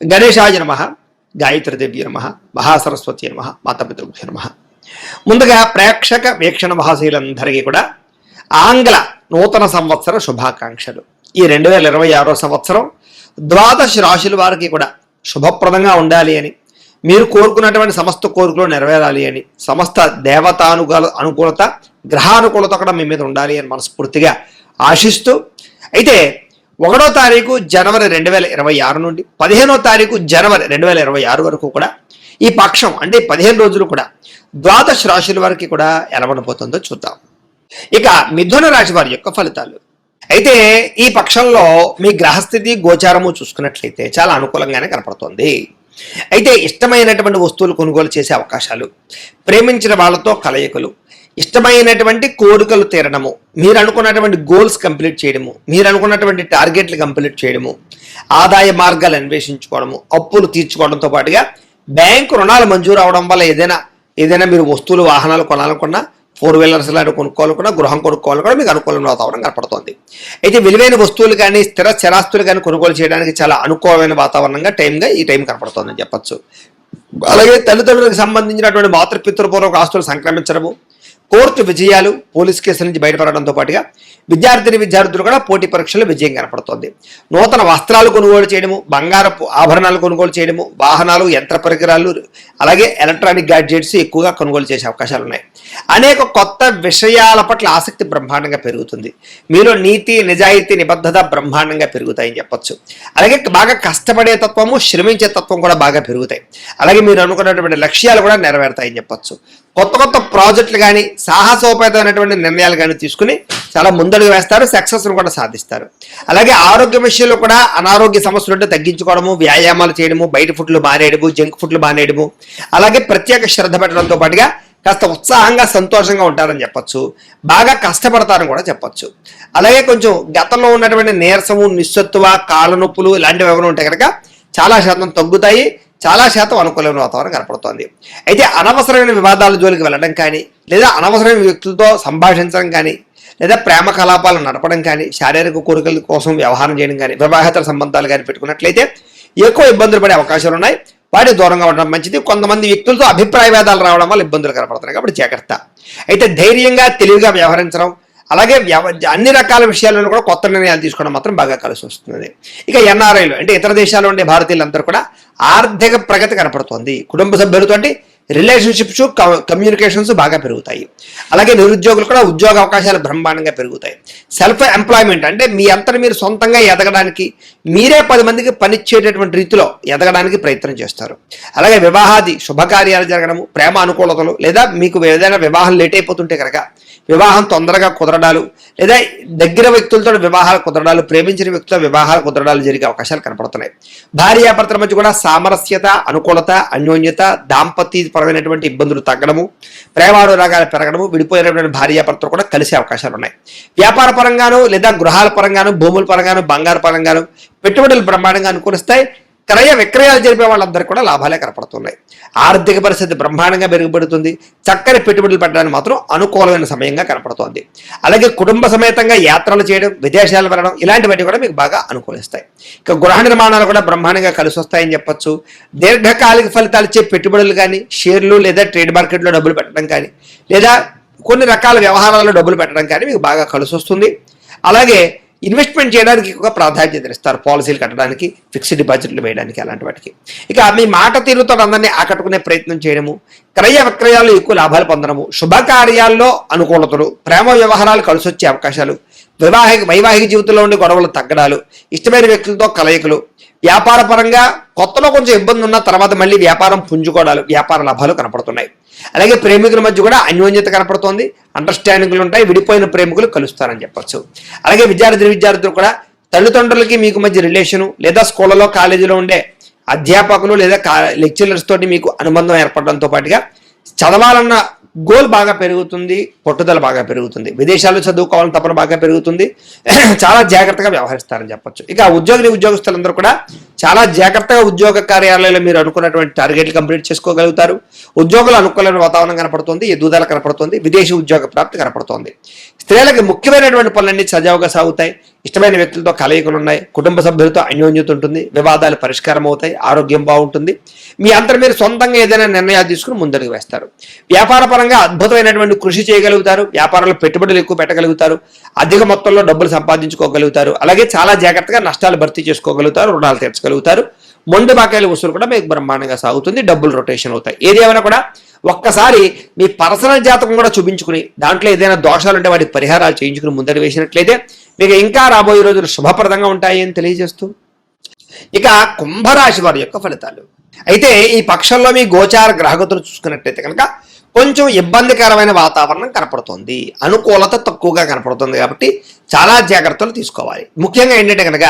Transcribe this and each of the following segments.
గణేశాయ నమ గాయత్రిదేవి నమ మహాసరస్వతి నమ మాతాపితృభ్య నమ. ముందుగా ప్రేక్షక వీక్షణ మహాశీలందరికీ కూడా ఆంగ్ల నూతన సంవత్సర శుభాకాంక్షలు. ఈ రెండు వేల ఇరవై ఆరో సంవత్సరం ద్వాదశ రాశుల వారికి కూడా శుభప్రదంగా ఉండాలి అని మీరు కోరుకున్నటువంటి సమస్త కోరికలు నెరవేరాలి అని సమస్త దేవతానుగల అనుకూలత గ్రహానుకూలత కూడా మీ మీద ఉండాలి అని మనస్ఫూర్తిగా ఆశిస్తూ అయితే ఒకటో తారీఖు జనవరి రెండు వేల ఇరవై ఆరు నుండి పదిహేనో తారీఖు జనవరి రెండు వేల ఇరవై ఆరు వరకు కూడా ఈ పక్షం అంటే పదిహేను రోజులు కూడా ద్వాదశ రాశుల వారికి కూడా ఎలా ఉండబోతుందో చూద్దాం. ఇక మిథున రాశి వారి యొక్క ఫలితాలు. అయితే ఈ పక్షంలో మీ గ్రహస్థితి గోచారము చూసుకున్నట్లయితే చాలా అనుకూలంగానే కనపడుతుంది. అయితే ఇష్టమైనటువంటి వస్తువులు కొనుగోలు చేసే అవకాశాలు ప్రేమించిన వాళ్ళతో కలయికలు ఇష్టమైనటువంటి కోరికలు తీరడము మీరు అనుకున్నటువంటి గోల్స్ కంప్లీట్ చేయడము మీరు అనుకున్నటువంటి టార్గెట్లు కంప్లీట్ చేయడము ఆదాయ మార్గాలు అన్వేషించుకోవడము అప్పులు తీర్చుకోవడంతో పాటుగా బ్యాంకు రుణాలు మంజూరు అవడం వల్ల ఏదైనా ఏదైనా మీరు వస్తువులు వాహనాలు కొనాలనుకున్నా ఫోర్ వీలర్స్ లాంటి కొనుక్కోవాలనుకున్నా గృహం కొనుక్కోవాలి కూడా మీకు అనుకూలంగా వాతావరణం కనపడుతుంది. అయితే విలువైన వస్తువులు కానీ స్థిర స్థిరాస్తులు కానీ కొనుగోలు చేయడానికి చాలా అనుకూలమైన వాతావరణంగా టైంగా ఈ టైం కనపడుతుందని చెప్పొచ్చు. అలాగే తల్లిదండ్రులకు సంబంధించినటువంటి మాతృపితృపూర్వక ఆస్తులు సంక్రమించడము కోర్టు విజయాలు పోలీస్ కేసుల నుంచి బయటపడడంతో పాటుగా విద్యార్థిని విద్యార్థులు కూడా పోటీ పరీక్షల్లో విజయం కనపడుతోంది. నూతన వస్త్రాలు కొనుగోలు చేయడము బంగారపు ఆభరణాలు కొనుగోలు చేయడము వాహనాలు యంత్ర పరికరాలు అలాగే ఎలక్ట్రానిక్ గ్యాడ్జెట్స్ ఎక్కువగా కొనుగోలు చేసే అవకాశాలు ఉన్నాయి. అనేక కొత్త విషయాల పట్ల ఆసక్తి బ్రహ్మాండంగా పెరుగుతుంది. మీలో నీతి నిజాయితీ నిబద్ధత బ్రహ్మాండంగా పెరుగుతాయని చెప్పొచ్చు. అలాగే బాగా కష్టపడే తత్వము శ్రమించే తత్వం కూడా బాగా పెరుగుతాయి. అలాగే మీరు అనుకున్నటువంటి లక్ష్యాలు కూడా నెరవేరుతాయని చెప్పొచ్చు. కొత్త కొత్త ప్రాజెక్టులు కానీ సాహసోపేతమైనటువంటి నిర్ణయాలు కానీ తీసుకుని చాలా ముందడుగు వేస్తారు సక్సెస్ను కూడా సాధిస్తారు. అలాగే ఆరోగ్య విషయంలో కూడా అనారోగ్య సమస్యలు ఉంటే తగ్గించుకోవడము వ్యాయామాలు చేయడము బయట ఫుడ్లు మానేయడము జంక్ ఫుడ్లు మానేయడము అలాగే ప్రత్యేక శ్రద్ధ పెట్టడంతో పాటుగా కాస్త ఉత్సాహంగా సంతోషంగా ఉంటారని చెప్పచ్చు. బాగా కష్టపడతారని కూడా చెప్పచ్చు. అలాగే కొంచెం గతంలో ఉన్నటువంటి నీరసము నిస్సత్తువ కాళ్ళ నొప్పులు ఇలాంటివి ఏమైనా ఉంటే కనుక చాలా శాతం తగ్గుతాయి. చాలా శాతం అనుకూలమైన వాతావరణం కనపడుతోంది. అయితే అనవసరమైన వివాదాల జోలికి వెళ్ళడం కానీ లేదా అనవసరమైన వ్యక్తులతో సంభాషించడం కానీ లేదా ప్రేమ కలాపాలు నడపడం కానీ శారీరక కోరికల కోసం వ్యవహారం చేయడం కానీ వివాహేతర సంబంధాలు కానీ పెట్టుకున్నట్లయితే ఎక్కువ ఇబ్బందులు పడే అవకాశాలు ఉన్నాయి. వాటి దూరంగా ఉండడం మంచిది. కొంతమంది వ్యక్తులతో అభిప్రాయ భేదాలు రావడం వల్ల ఇబ్బందులు కనపడుతున్నాయి. కాబట్టి జాగ్రత్త. అయితే ధైర్యంగా తెలివిగా వ్యవహరించడం అలాగే వ్యవ అన్ని రకాల విషయాలను కూడా కొత్త నిర్ణయాలు తీసుకోవడం మాత్రం బాగా కలిసి వస్తుంది ఇక ఎన్ఆర్ఐలు అంటే ఇతర దేశాల్లో ఉండే భారతీయులందరూ కూడా ఆర్థిక ప్రగతి కనపడుతోంది. కుటుంబ సభ్యులతో రిలేషన్షిప్స్ కమ్యూనికేషన్స్ బాగా పెరుగుతాయి. అలాగే నిరుద్యోగులు కూడా ఉద్యోగ అవకాశాలు బ్రహ్మాండంగా పెరుగుతాయి. సెల్ఫ్ ఎంప్లాయ్మెంట్ అంటే మీ అంతా మీరు సొంతంగా ఎదగడానికి మీరే పది మందికి పనిచ్చేటటువంటి రీతిలో ఎదగడానికి ప్రయత్నం చేస్తారు. అలాగే వివాహాది శుభకార్యాలు జరగడము ప్రేమ అనుకూలతలు లేదా మీకు ఏదైనా వివాహం లేట్ అయిపోతుంటే కనుక వివాహం తొందరగా కుదరడాలు లేదా దగ్గర వ్యక్తులతో వివాహాలు కుదరడాలు ప్రేమించిన వ్యక్తుల వివాహాలు కుదరడాలు జరిగే అవకాశాలు కనపడుతున్నాయి. భార్యాభర్తల మధ్య కూడా సామరస్యత అనుకూలత అన్యోన్యత పరమైనటువంటి ఇబ్బందులు తగ్గడము ప్రేమానురాగాలు పెరగడము విడిపోయినటువంటి భార్యాభర్తలు కూడా కలిసే అవకాశాలు ఉన్నాయి. వ్యాపార పరంగాను లేదా గృహాల పరంగాను భూముల పరంగాను బంగారు పరంగాను పెట్టుబడులు బ్రహ్మాండంగా అనుకూలిస్తాయి. క్రయ విక్రయాలు జరిపే వాళ్ళందరికీ కూడా లాభాలే కనపడుతున్నాయి. ఆర్థిక పరిస్థితి బ్రహ్మాండంగా మెరుగుపడుతుంది. చక్కని పెట్టుబడులు పెట్టడానికి మాత్రం అనుకూలమైన సమయంగా కనపడుతోంది. అలాగే కుటుంబ సమేతంగా యాత్రలు చేయడం విదేశాలు వెళ్ళడం ఇలాంటివన్నీ కూడా మీకు బాగా అనుకూలిస్తాయి. ఇక గృహ నిర్మాణాలు కూడా బ్రహ్మాండంగా కలిసి వస్తాయని చెప్పొచ్చు. దీర్ఘకాలిక ఫలితాలు ఇచ్చే పెట్టుబడులు కానీ షేర్లు లేదా ట్రేడ్ మార్కెట్లో డబ్బులు పెట్టడం కానీ లేదా కొన్ని రకాల వ్యవహారాల్లో డబ్బులు పెట్టడం కానీ మీకు బాగా కలిసి వస్తుంది అలాగే ఇన్వెస్ట్మెంట్ చేయడానికి ఎక్కువగా ప్రాధాన్యత ఇస్తారు పాలసీలు కట్టడానికి ఫిక్స్డ్ డిపాజిట్లు వేయడానికి అలాంటి వాటికి. ఇక మీ మాట తీరుతో అందరినీ ఆకట్టుకునే ప్రయత్నం చేయడము క్రయ విక్రయాలు ఎక్కువ లాభాలు పొందడము శుభకార్యాల్లో అనుకూలతలు ప్రేమ వ్యవహారాలు కలిసి వచ్చే అవకాశాలు వివాహిక వైవాహిక జీవితంలో ఉండే గొడవలు తగ్గడాలు ఇష్టమైన వ్యక్తులతో కలయికలు వ్యాపార పరంగా కొత్తలో కొంచెం ఇబ్బంది ఉన్న తర్వాత మళ్ళీ వ్యాపారం పుంజుకోవడాలు వ్యాపార లాభాలు కనపడుతున్నాయి. అలాగే ప్రేమికుల మధ్య కూడా అన్యోన్యత కనపడుతోంది. అండర్స్టాండింగ్లు ఉంటాయి విడిపోయిన ప్రేమికులు కలుస్తారని చెప్పచ్చు. అలాగే విద్యార్థి విద్యార్థులు కూడా తల్లిదండ్రులకి మీకు మధ్య రిలేషను లేదా స్కూళ్ళలో కాలేజీలో ఉండే అధ్యాపకులు లేదా లెక్చరర్స్ తోటి మీకు అనుబంధం ఏర్పడడంతో పాటుగా చదవాలన్న గోల్ బాగా పెరుగుతుంది పట్టుదల బాగా పెరుగుతుంది. విదేశాల్లో చదువుకోవాలని తపన బాగా పెరుగుతుంది. చాలా జాగ్రత్తగా వ్యవహరిస్తారని చెప్పొచ్చు. ఇక ఉద్యోగిని ఉద్యోగస్తులందరూ కూడా చాలా జాగ్రత్తగా ఉద్యోగ కార్యాలయంలో మీరు అనుకున్నటువంటి టార్గెట్లు కంప్లీట్ చేసుకోగలుగుతారు. ఉద్యోగుల అనుకూలమైన వాతావరణం కనపడుతుంది ఎదుగుదల కనపడుతుంది విదేశీ ఉద్యోగ ప్రాప్తి కనపడుతుంది. స్త్రీలకు ముఖ్యమైనటువంటి పనులన్నీ సజావుగా సాగుతాయి. ఇష్టమైన వ్యక్తులతో కలయికలు ఉన్నాయి కుటుంబ సభ్యులతో అన్యోన్యత ఉంటుంది వివాదాలు పరిష్కారం అవుతాయి ఆరోగ్యం బాగుంటుంది. మీ అంతటి మీరు సొంతంగా ఏదైనా నిర్ణయాలు తీసుకుని ముందడుగు వేస్తారు. వ్యాపార పరంగా అద్భుతమైనటువంటి కృషి చేయగలుగుతారు వ్యాపారంలో పెట్టుబడులు ఎక్కువ పెట్టగలుగుతారు అధిక మొత్తంలో డబ్బులు సంపాదించుకోగలుగుతారు అలాగే చాలా జాగ్రత్తగా నష్టాలు భర్తీ చేసుకోగలుగుతారు రుణాలు తీర్చగలుగుతారు. మొండి బాకాయల వసూలు కూడా మీకు బ్రహ్మాండంగా సాగుతుంది డబ్బులు రొటేషన్ అవుతాయి. ఏది కూడా ఒక్కసారి మీ పర్సనల్ జాతకం కూడా చూపించుకుని దాంట్లో ఏదైనా దోషాలు ఉంటే వాటికి పరిహారాలు చేయించుకుని ముందర వేసినట్లయితే మీకు ఇంకా రాబోయే రోజులు శుభప్రదంగా ఉంటాయి అని తెలియజేస్తూ ఇక కుంభరాశి వారి యొక్క ఫలితాలు. అయితే ఈ పక్షంలో మీ గోచార గ్రహగతులు చూసుకున్నట్లయితే కనుక కొంచెం ఇబ్బందికరమైన వాతావరణం కనపడుతుంది. అనుకూలత తక్కువగా కనపడుతుంది కాబట్టి చాలా జాగ్రత్తలు తీసుకోవాలి. ముఖ్యంగా ఏంటంటే కనుక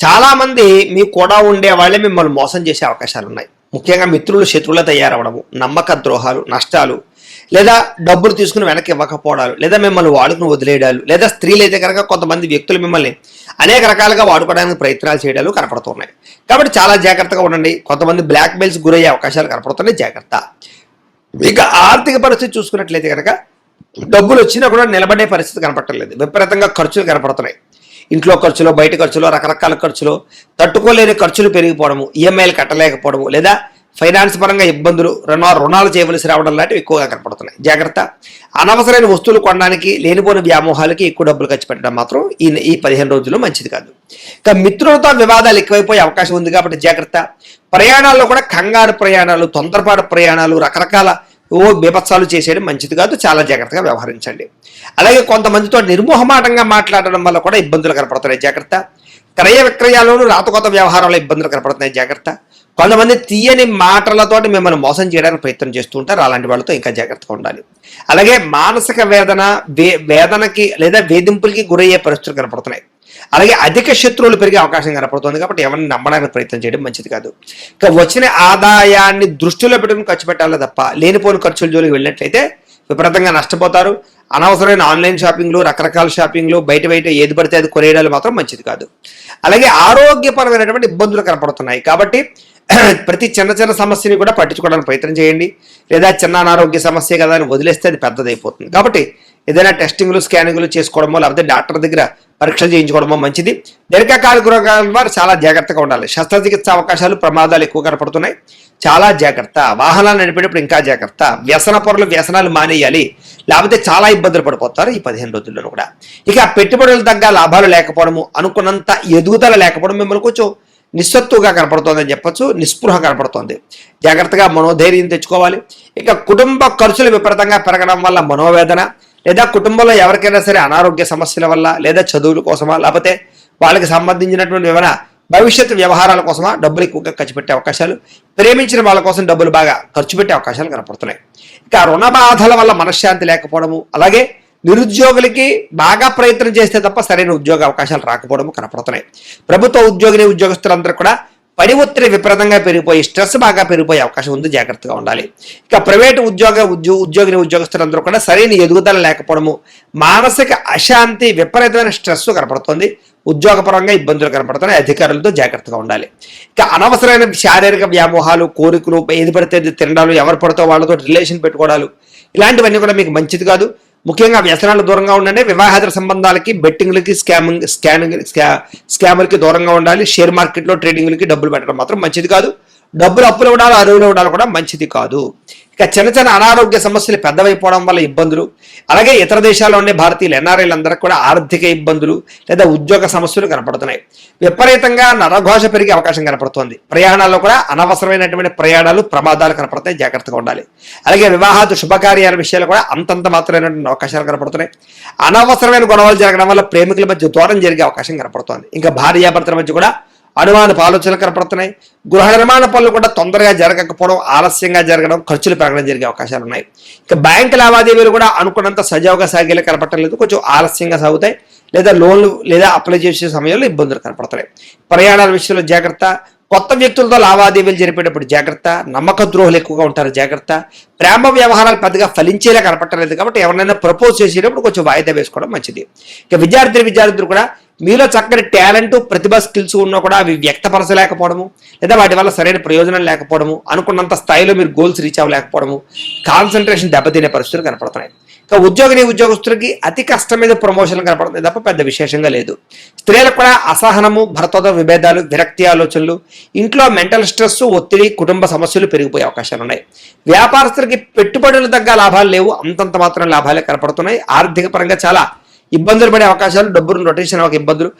చాలామంది మీకు మీ కూడా ఉండే వాళ్ళే మిమ్మల్ని మోసం చేసే అవకాశాలు ఉన్నాయి. ముఖ్యంగా మిత్రులు శత్రువులు తయారవడము నమ్మక ద్రోహాలు నష్టాలు లేదా డబ్బులు తీసుకుని వెనక్కి ఇవ్వకపోవడాలు లేదా మిమ్మల్ని వాడుకుని వదిలేయడాలు లేదా స్త్రీలు అయితే కనుక కొంతమంది వ్యక్తులు మిమ్మల్ని అనేక రకాలుగా వాడుకోవడానికి ప్రయత్నాలు చేయడాలు కనపడుతున్నాయి. కాబట్టి చాలా జాగ్రత్తగా ఉండండి. కొంతమంది బ్లాక్ మెయిల్స్ గురయ్యే అవకాశాలు కనపడుతున్నాయి. జాగ్రత్త. ఇక ఆర్థిక పరిస్థితి చూసుకున్నట్లయితే కనుక డబ్బులు వచ్చినా కూడా నిలబడే పరిస్థితి కనపడలేదు విపరీతంగా ఖర్చులు కనపడుతున్నాయి. ఇంట్లో ఖర్చులు బయట ఖర్చులు రకరకాల ఖర్చులు తట్టుకోలేని ఖర్చులు పెరిగిపోవడము ఈఎంఐలు కట్టలేకపోవడము లేదా ఫైనాన్స్ పరంగా ఇబ్బందులు రుణ రుణాలు చేయవలసి రావడం లాంటివి ఎక్కువగా కనపడుతున్నాయి. జాగ్రత్త. అనవసరమైన వస్తువులు కొనడానికి లేనిపోని వ్యామోహాలకి ఎక్కువ డబ్బులు ఖర్చు పెట్టడం మాత్రం ఈ ఈ పదిహేను రోజుల్లో మంచిది కాదు. ఇక మిత్రులతో వివాదాలు ఎక్కువైపోయే అవకాశం ఉంది కాబట్టి జాగ్రత్త. ప్రయాణాల్లో కూడా కంగారు ప్రయాణాలు తొందరపాటు ప్రయాణాలు రకరకాల ఓ బీభత్సాలు చేసేయడం మంచిది కాదు చాలా జాగ్రత్తగా వ్యవహరించండి. అలాగే కొంతమందితో నిర్మోహమాటంగా మాట్లాడడం వల్ల కూడా ఇబ్బందులు కనపడుతున్నాయి జాగ్రత్త. క్రయ విక్రయాల్లోనూ రాతకోత వ్యవహారాల్లో ఇబ్బందులు కనపడుతున్నాయి జాగ్రత్త. కొంతమంది తీయని మాటలతోటి మిమ్మల్ని మోసం చేయడానికి ప్రయత్నం చేస్తూ ఉంటారు అలాంటి వాళ్ళతో ఇంకా జాగ్రత్తగా ఉండాలి. అలాగే మానసిక వేదన వే వేదనకి లేదా వేధింపులకి గురయ్యే పరిస్థితులు కనపడుతున్నాయి. అలాగే అధిక శత్రువులు పెరిగే అవకాశం కనపడుతుంది కాబట్టి ఎవరిని నమ్మడానికి ప్రయత్నం చేయడం మంచిది కాదు. ఇక వచ్చిన ఆదాయాన్ని దృష్టిలో పెట్టుకుని ఖర్చు పెట్టాలి తప్ప లేనిపోని ఖర్చుల జోలికి వెళ్ళినట్లయితే విపరీతంగా నష్టపోతారు. అనవసరమైన ఆన్లైన్ షాపింగ్లు రకరకాల షాపింగ్లు బయట బయట ఏది పడితే అది కొనేయడాలు మాత్రం మంచిది కాదు. అలాగే ఆరోగ్యపరమైనటువంటి ఇబ్బందులు కనపడుతున్నాయి కాబట్టి ప్రతి చిన్న చిన్న సమస్యని కూడా పట్టించుకోవడానికి ప్రయత్నం చేయండి. లేదా చిన్న అనారోగ్య సమస్య కదా అని వదిలేస్తే అది పెద్దదైపోతుంది. కాబట్టి ఏదైనా టెస్టింగ్లు స్కానింగ్లు చేసుకోవడమో లేకపోతే డాక్టర్ దగ్గర పరీక్షలు చేయించుకోవడమో మంచిది. దీర్ఘకాలిక గృహకాల వారు చాలా జాగ్రత్తగా ఉండాలి. శస్త్రచికిత్స అవకాశాలు ప్రమాదాలు ఎక్కువ కనపడుతున్నాయి. చాలా జాగ్రత్త. వాహనాలు నడిపేటప్పుడు ఇంకా జాగ్రత్త. వ్యసన పొరలు వ్యసనాలు మానేయాలి. లేకపోతే చాలా ఇబ్బందులు పడిపోతారు ఈ పదిహేను రోజుల్లో కూడా. ఇక పెట్టుబడులు తగ్గ లాభాలు లేకపోవడము అనుకున్నంత ఎదుగుదల లేకపోవడం మిమ్మల్ని కొంచెం నిస్సత్తుగా కనపడుతోందని చెప్పొచ్చు నిస్పృహ కనపడుతోంది. జాగ్రత్తగా మనోధైర్యం తెచ్చుకోవాలి. ఇక కుటుంబ ఖర్చులు విపరీతంగా పెరగడం వల్ల మనోవేదన లేదా కుటుంబంలో ఎవరికైనా సరే అనారోగ్య సమస్యల వల్ల లేదా చదువుల కోసమా లేకపోతే వాళ్ళకి సంబంధించినటువంటి ఏమైనా భవిష్యత్ వ్యవహారాల కోసమా డబ్బులు ఎక్కువగా ఖర్చు పెట్టే అవకాశాలు ప్రేమించిన వాళ్ళ కోసం డబ్బులు బాగా ఖర్చు పెట్టే అవకాశాలు కనపడుతున్నాయి. ఇక రుణ బాధల వల్ల మనశ్శాంతి లేకపోవడము అలాగే నిరుద్యోగులకి బాగా ప్రయత్నం చేస్తే తప్ప సరైన ఉద్యోగ అవకాశాలు రాకపోవడం కనపడుతున్నాయి. ప్రభుత్వ ఉద్యోగిని ఉద్యోగస్తులందరూ కూడా పని ఒత్తిడి విపరీతంగా పెరిగిపోయి స్ట్రెస్ బాగా పెరిగిపోయే అవకాశం ఉంది. జాగ్రత్తగా ఉండాలి. ఇక ప్రైవేటు ఉద్యోగ ఉద్యో ఉద్యోగిని ఉద్యోగస్తులందరూ కూడా సరైన ఎదుగుదల లేకపోవడము మానసిక అశాంతి విపరీతమైన స్ట్రెస్ కనపడుతుంది. ఉద్యోగపరంగా ఇబ్బందులు కనపడుతున్నాయి. అధికారులతో జాగ్రత్తగా ఉండాలి. ఇక అనవసరమైన శారీరక వ్యామోహాలు కోరికలు ఏది పడితే తినడాలు ఎవరు పడితే వాళ్ళతో రిలేషన్ పెట్టుకోవడాలు ఇలాంటివన్నీ కూడా మీకు మంచిది కాదు. ముఖ్యంగా వ్యసనాలు దూరంగా ఉండండి. వివాహేతర సంబంధాలకి బెట్టింగ్లకి స్కామింగ్ స్కానింగ్ స్కా స్కామర్కి దూరంగా ఉండాలి. షేర్ మార్కెట్లో ట్రేడింగ్లకి డబ్బులు పెట్టడం మాత్రం మంచిది కాదు. డబ్బులు అప్పులు ఇవ్వడాలు అరువులు ఇవ్వడాలు కూడా మంచిది కాదు. ఇక చిన్న చిన్న అనారోగ్య సమస్యలు పెద్దవైపోవడం వల్ల ఇబ్బందులు. అలాగే ఇతర దేశాల్లో ఉండే భారతీయులు ఎన్ఆర్ఐలందరికీ కూడా ఆర్థిక ఇబ్బందులు లేదా ఉద్యోగ సమస్యలు కనపడుతున్నాయి. విపరీతంగా నరఘోష పెరిగే అవకాశం కనపడుతోంది. ప్రయాణాల్లో కూడా అనవసరమైనటువంటి ప్రయాణాలు ప్రమాదాలు కనపడతాయి. జాగ్రత్తగా ఉండాలి. అలాగే వివాహాది శుభకార్యాల విషయాలు కూడా అంతంత మాత్రమైనటువంటి అవకాశాలు కనపడుతున్నాయి. అనవసరమైన గొడవలు జరగడం వల్ల ప్రేమికుల మధ్య దూరం జరిగే అవకాశం కనపడుతోంది. ఇంకా భార్యాభర్తల మధ్య కూడా అనుమానపు ఆలోచనలు కనపడుతున్నాయి. గృహ నిర్మాణ పనులు కూడా తొందరగా జరగకపోవడం ఆలస్యంగా జరగడం ఖర్చులు పెరగడం జరిగే అవకాశాలు ఉన్నాయి. ఇక బ్యాంక్ లావాదేవీలు కూడా అనుకున్నంత సజావుగా సాగేలా కనపడటం లేదు. కొంచెం ఆలస్యంగా సాగుతాయి. లేదా లోన్లు లేదా అప్లై చేసే సమయంలో ఇబ్బందులు కనపడుతున్నాయి ప్రయాణాల విషయంలో జాగ్రత్త. కొత్త వ్యక్తులతో లావాదేవీలు జరిపేటప్పుడు జాగ్రత్త. నమ్మక ద్రోహులు ఎక్కువగా ఉంటారు జాగ్రత్త. ప్రేమ వ్యవహారాలు పెద్దగా ఫలించేలా కనపట్టలేదు కాబట్టి ఎవరినైనా ప్రపోజ్ చేసేటప్పుడు కొంచెం వాయిదా వేసుకోవడం మంచిది. ఇక విద్యార్థి విద్యార్థులు కూడా మీలో చక్కని టాలెంట్ ప్రతిభ స్కిల్స్ ఉన్నా కూడా అవి వ్యక్తపరచలేకపోవడము లేదా వాటి వల్ల సరైన ప్రయోజనం లేకపోవడము అనుకున్నంత స్థాయిలో మీరు గోల్స్ రీచ్ అవ్వలేకపోవడము కాన్సన్ట్రేషన్ దెబ్బతినే పరిస్థితులు కనపడుతున్నాయి. ఇంకా ఉద్యోగిని ఉద్యోగస్తులకి అతి కష్టం మీద ప్రమోషన్ కనపడుతుంది తప్ప పెద్ద విశేషంగా లేదు. స్త్రీలకు కూడా అసహనము భర్తతో విభేదాలు విరక్తి ఆలోచనలు ఇంట్లో మెంటల్ స్ట్రెస్ ఒత్తిడి కుటుంబ సమస్యలు పెరిగిపోయే అవకాశాలు ఉన్నాయి. వ్యాపారస్తులకి పెట్టుబడులు తగ్గ లాభాలు లేవు అంతంత మాత్రం లాభాలే కనపడుతున్నాయి. ఆర్థిక పరంగా చాలా ఇబ్బందులు పడే అవకాశాలు డబ్బులు రొటేషన్ ఒక ఇబ్బందులు.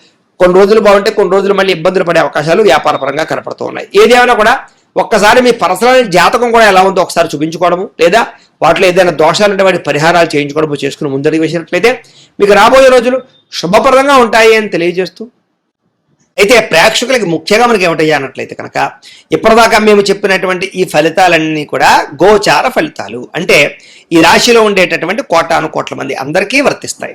కొన్ని రోజులు బాగుంటే కొన్ని రోజులు మళ్ళీ ఇబ్బందులు పడే అవకాశాలు వ్యాపార పరంగా కనపడుతూ ఉన్నాయి. ఏదేమైనా కూడా ఒక్కసారి మీ పర్సనల్ జాతకం కూడా ఎలా ఉందో ఒకసారి చూపించుకోవడము లేదా వాటిలో ఏదైనా దోషాలు ఉంటే వాటి పరిహారాలు చేయించుకోవడము చేసుకుని ముందడుగు వేసినట్లయితే మీకు రాబోయే రోజులు శుభప్రదంగా ఉంటాయి అని తెలియజేస్తూ అయితే ప్రేక్షకులకి ముఖ్యంగా మనకి ఏమిటయ్యా అన్నట్లయితే కనుక ఇప్పటిదాకా మేము చెప్పినటువంటి ఈ ఫలితాలన్నీ కూడా గోచార ఫలితాలు. అంటే ఈ రాశిలో ఉండేటటువంటి కోటాను కోట్ల మంది అందరికీ వర్తిస్తాయి.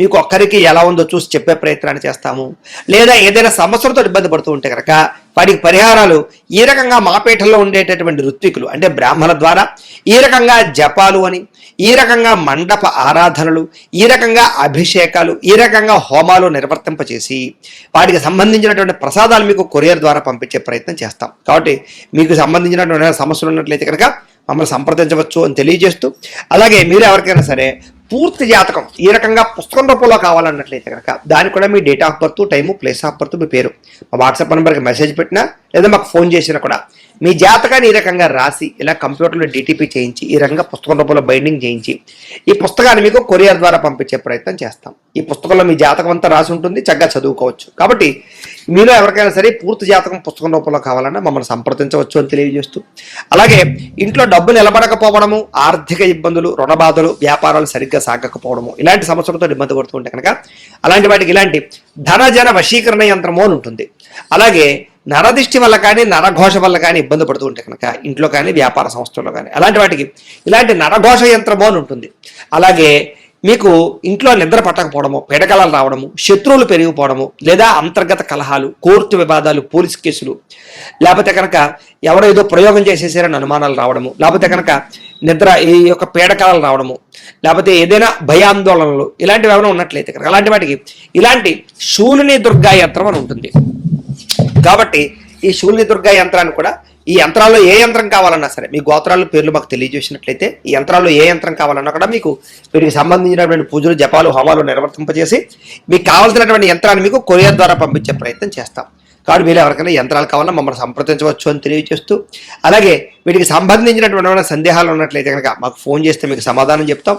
మీకు ఒక్కరికి ఎలా ఉందో చూసి చెప్పే ప్రయత్నాన్ని చేస్తాము. లేదా ఏదైనా సమస్యలతో ఇబ్బంది పడుతూ ఉంటే కనుక వాటికి పరిహారాలు ఈ రకంగా మాపేటలో ఉండేటటువంటి ఋత్వికులు అంటే బ్రాహ్మణ ద్వారా ఈ రకంగా జపాలు అని ఈ రకంగా మండప ఆరాధనలు ఈ రకంగా అభిషేకాలు ఈ రకంగా హోమాలు నిర్వర్తింపచేసి వాటికి సంబంధించినటువంటి ప్రసాదాలు మీకు కొరియర్ ద్వారా పంపించే ప్రయత్నం చేస్తాం. కాబట్టి మీకు సంబంధించినటువంటి సమస్యలు ఉన్నట్లయితే కనుక మమ్మల్ని సంప్రదించవచ్చు అని తెలియజేస్తూ అలాగే మీరు ఎవరికైనా సరే పూర్తి జాతకం ఈ రకంగా పుస్తకం రూపంలో కావాలన్నట్లయితే కనుక దానికి కూడా మీ date of birth time place of birth మీ పేరు. మా వాట్సాప్ నెంబర్కి మెసేజ్ పెట్టినా లేదా మాకు ఫోన్ చేసినా కూడా మీ జాతకాన్ని ఈ రకంగా రాసి ఇలా కంప్యూటర్లో డిటిపి చేయించి ఈ రకంగా పుస్తకం రూపంలో బైండింగ్ చేయించి ఈ పుస్తకాన్ని మీకు కొరియర్ ద్వారా పంపించే ప్రయత్నం చేస్తాం. ఈ పుస్తకంలో మీ జాతకం అంతా రాసి ఉంటుంది చక్కగా చదువుకోవచ్చు. కాబట్టి మీలో ఎవరికైనా సరే పూర్తి జాతకం పుస్తకం రూపంలో కావాలన్నా మమ్మల్ని సంప్రదించవచ్చు అని తెలియజేస్తూ అలాగే ఇంట్లో డబ్బు నిలబడకపోవడము ఆర్థిక ఇబ్బందులు రుణ బాధలు వ్యాపారాలు సరిగ్గా సాగకపోవడము ఇలాంటి సమస్యలతో ఇబ్బంది పడుతుంటే కనుక అలాంటి వాటికి ఇలాంటి ధనజన వశీకరణ యంత్రము అని ఉంటుంది. అలాగే నరదిష్టి వల్ల కానీ నరఘోష వల్ల కానీ ఇబ్బంది పడుతూ ఉంటే కనుక ఇంట్లో కానీ వ్యాపార సంస్థల్లో కానీ అలాంటి వాటికి ఇలాంటి నరఘోష యంత్రము అని ఉంటుంది. అలాగే మీకు ఇంట్లో నిద్ర పట్టకపోవడము పీడకలాలు రావడము శత్రువులు పెరిగిపోవడము లేదా అంతర్గత కలహాలు కోర్టు వివాదాలు పోలీస్ కేసులు లేకపోతే కనుక ఎవరో ఏదో ప్రయోగం చేసేసారని అనుమానాలు రావడము లేకపోతే కనుక నిద్ర ఈ యొక్క పీడకలాలు రావడము లేకపోతే ఏదైనా భయాందోళనలు ఇలాంటివి ఏమైనా ఉన్నట్లయితే కనుక అలాంటి వాటికి ఇలాంటి శూలిని దుర్గా యంత్రం అని ఉంటుంది. కాబట్టి ఈ శూన్య దుర్గా యంత్రాన్ని కూడా ఈ యంత్రాల్లో ఏ యంత్రం కావాలన్నా సరే మీ గోత్రాల పేర్లు మాకు తెలియజేసినట్లయితే ఈ యంత్రాల్లో ఏ యంత్రం కావాలన్నా కూడా మీకు వీటికి సంబంధించినటువంటి పూజలు జపాలు హోమాలు నిర్వర్తింపజేసి మీకు కావాల్సినటువంటి యంత్రాన్ని మీకు కొరియర్ ద్వారా పంపించే ప్రయత్నం చేస్తాం. కాబట్టి మీరు ఎవరికైనా యంత్రాలు కావాలన్నా మమ్మల్ని సంప్రదించవచ్చు అని తెలియజేస్తూ అలాగే వీటికి సంబంధించినటువంటి సందేహాలు ఉన్నట్లయితే కనుక మాకు ఫోన్ చేస్తే మీకు సమాధానం చెప్తాం.